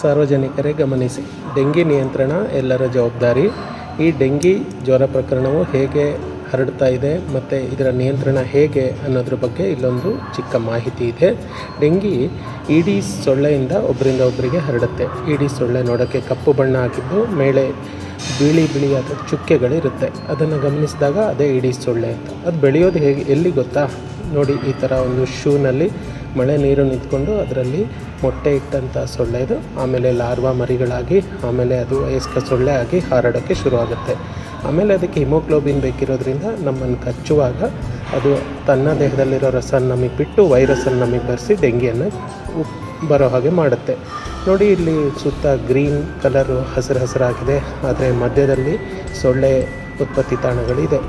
ಸಾರ್ವಜನಿಕರೇ ಗಮನಿಸಿ. ಡೆಂಗಿ ನಿಯಂತ್ರಣ ಎಲ್ಲರ ಜವಾಬ್ದಾರಿ. ಈ ಡೆಂಗಿ ಜ್ವರ ಪ್ರಕರಣವು ಹೇಗೆ ಹರಡ್ತಾ ಇದೆ ಮತ್ತು ಇದರ ನಿಯಂತ್ರಣ ಹೇಗೆ ಅನ್ನೋದ್ರ ಬಗ್ಗೆ ಇಲ್ಲೊಂದು ಚಿಕ್ಕ ಮಾಹಿತಿ ಇದೆ. ಡೆಂಗಿ ಇಡೀ ಸೊಳ್ಳೆಯಿಂದ ಒಬ್ಬರಿಂದ ಒಬ್ಬರಿಗೆ ಹರಡುತ್ತೆ. ಇಡೀ ಸೊಳ್ಳೆ ನೋಡೋಕ್ಕೆ ಕಪ್ಪು ಬಣ್ಣ ಹಾಕಿದ್ದು ಮೇಲೆ ಬಿಳಿ ಬಿಳಿಯಾದ ಚುಕ್ಕೆಗಳಿರುತ್ತೆ. ಅದನ್ನು ಗಮನಿಸಿದಾಗ ಅದೇ ಇಡೀ ಸೊಳ್ಳೆ ಅಂತ. ಅದು ಬೆಳೆಯೋದು ಹೇಗೆ, ಎಲ್ಲಿ ಗೊತ್ತಾ? ನೋಡಿ ಈ ಥರ ಒಂದು ಶೂನಲ್ಲಿ ಮಳೆ ನೀರು ನಿಂತ್ಕೊಂಡು ಅದರಲ್ಲಿ ಮೊಟ್ಟೆ ಇಟ್ಟಂಥ ಸೊಳ್ಳೆ ಇದು. ಆಮೇಲೆ ಲಾರ್ವಾ ಮರಿಗಳಾಗಿ, ಆಮೇಲೆ ಅದು ವಯಸ್ಕ ಸೊಳ್ಳೆ ಆಗಿ ಹಾರಾಡೋಕ್ಕೆ ಶುರುವಾಗುತ್ತೆ. ಆಮೇಲೆ ಅದಕ್ಕೆ ಹಿಮೋಗ್ಲೋಬಿನ್ ಬೇಕಿರೋದ್ರಿಂದ ನಮ್ಮನ್ನು ಕಚ್ಚುವಾಗ ಅದು ತನ್ನ ದೇಹದಲ್ಲಿರೋ ರಸ ನಮಗೆ ಬಿಟ್ಟು ವೈರಸನ್ನು ನಮಗೆ ಬರೆಸಿ ಡೆಂಗಿಯನ್ನು ಬರೋ ಹಾಗೆ ಮಾಡುತ್ತೆ. ನೋಡಿ ಇಲ್ಲಿ ಸುತ್ತ ಗ್ರೀನ್ ಕಲರು ಹಸಿರು ಹಸಿರಾಗಿದೆ, ಆದರೆ ಮಧ್ಯದಲ್ಲಿ ಸೊಳ್ಳೆ ಉತ್ಪತ್ತಿ ತಾಣಗಳಿದೆ.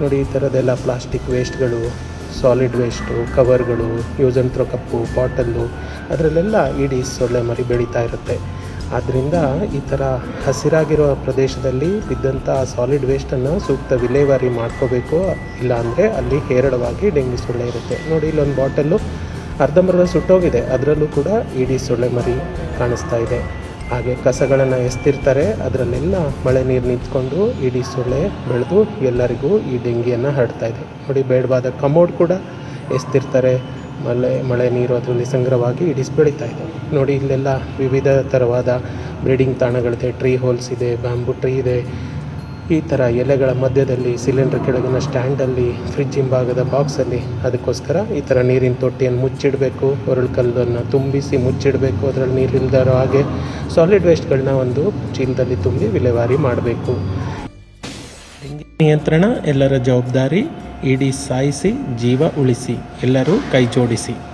ನೋಡಿ ಈ ಥರದ್ದೆಲ್ಲ ಪ್ಲಾಸ್ಟಿಕ್ ವೇಸ್ಟ್ಗಳು ಸಾಲಿಡ್ ವೇಸ್ಟು ಕವರ್ಗಳು ಯೂಸ್ ಥ್ರೋ ಕಪ್ಪು ಬಾಟಲ್ಲು ಅದರಲ್ಲೆಲ್ಲ ಇಡೀ ಸೊಳ್ಳೆ ಮರಿ ಬೆಳೀತಾ ಇರುತ್ತೆ. ಆದ್ದರಿಂದ ಈ ಥರ ಹಸಿರಾಗಿರೋ ಪ್ರದೇಶದಲ್ಲಿ ಬಿದ್ದಂಥ ಸಾಲಿಡ್ ವೇಸ್ಟನ್ನು ಸೂಕ್ತ ವಿಲೇವಾರಿ ಮಾಡ್ಕೋಬೇಕು. ಇಲ್ಲಾಂದರೆ ಅಲ್ಲಿ ಹೇರಳವಾಗಿ ಡೆಂಗಿ ಸೊಳ್ಳೆ ಇರುತ್ತೆ. ನೋಡಿ, ಇಲ್ಲೊಂದು ಬಾಟಲ್ಲು ಅರ್ಧಂಬರ್ಧ ಸುಟ್ಟೋಗಿದೆ. ಅದರಲ್ಲೂ ಕೂಡ ಇಡೀ ಸೊಳ್ಳೆ ಮರಿ ಕಾಣಿಸ್ತಾ ಇದೆ. ಹಾಗೆ ಕಸಗಳನ್ನು ಎಸ್ತಿರ್ತಾರೆ. ಅದರಲ್ಲೆಲ್ಲ ಮಳೆ ನೀರು ನಿಂತ್ಕೊಂಡು ಇಡೀ ಸೊಳ್ಳೆ ಬೆಳೆದು ಎಲ್ಲರಿಗೂ ಈ ಡೆಂಗಿಯನ್ನು ಹರಡ್ತಾ ಇದೆ. ನೋಡಿ, ಬೇಡವಾದ ಕಮೋಡ್ ಕೂಡ ಎಸ್ತಿರ್ತಾರೆ. ಮಳೆ ಮಳೆ ನೀರು ಅದರಲ್ಲಿ ಸಂಗ್ರಹವಾಗಿ ಇಡೀ ಬೆಳೀತಾ ಇದೆ. ನೋಡಿ, ಇಲ್ಲೆಲ್ಲ ವಿವಿಧ ಥರವಾದ ಬ್ರೀಡಿಂಗ್ ತಾಣಗಳಿದೆ. ಟ್ರೀ ಹೋಲ್ಸ್ ಇದೆ ಬ್ಯಾಂಬು ಟ್ರೀ ಇದೆ. ಈ ಥರ ಎಲೆಗಳ ಮಧ್ಯದಲ್ಲಿ ಸಿಲಿಂಡರ್ ಕೆಳಗಿನ ಸ್ಟ್ಯಾಂಡಲ್ಲಿ ಫ್ರಿಜ್ ಹಿಂಭಾಗದ ಬಾಕ್ಸಲ್ಲಿ ಅದಕ್ಕೋಸ್ಕರ ಈ ಥರ ನೀರಿನ ತೊಟ್ಟಿಯನ್ನು ಮುಚ್ಚಿಡಬೇಕು. ಒರಳು ಕಲ್ಲನ್ನು ತುಂಬಿಸಿ ಮುಚ್ಚಿಡಬೇಕು. ಅದರಲ್ಲಿ ನೀರಿಲ್ದಾರೋ ಹಾಗೆ ಸಾಲಿಡ್ ವೇಸ್ಟ್ಗಳನ್ನ ಒಂದು ಚೀಲದಲ್ಲಿ ತುಂಬಿ ವಿಲೇವಾರಿ ಮಾಡಬೇಕು. ನಿಯಂತ್ರಣ, ಎಲ್ಲರ ಜವಾಬ್ದಾರಿ, ಇಡೀ ಸಾಯಿಸಿ, ಜೀವ ಉಳಿಸಿ, ಎಲ್ಲರೂ ಕೈ ಜೋಡಿಸಿ.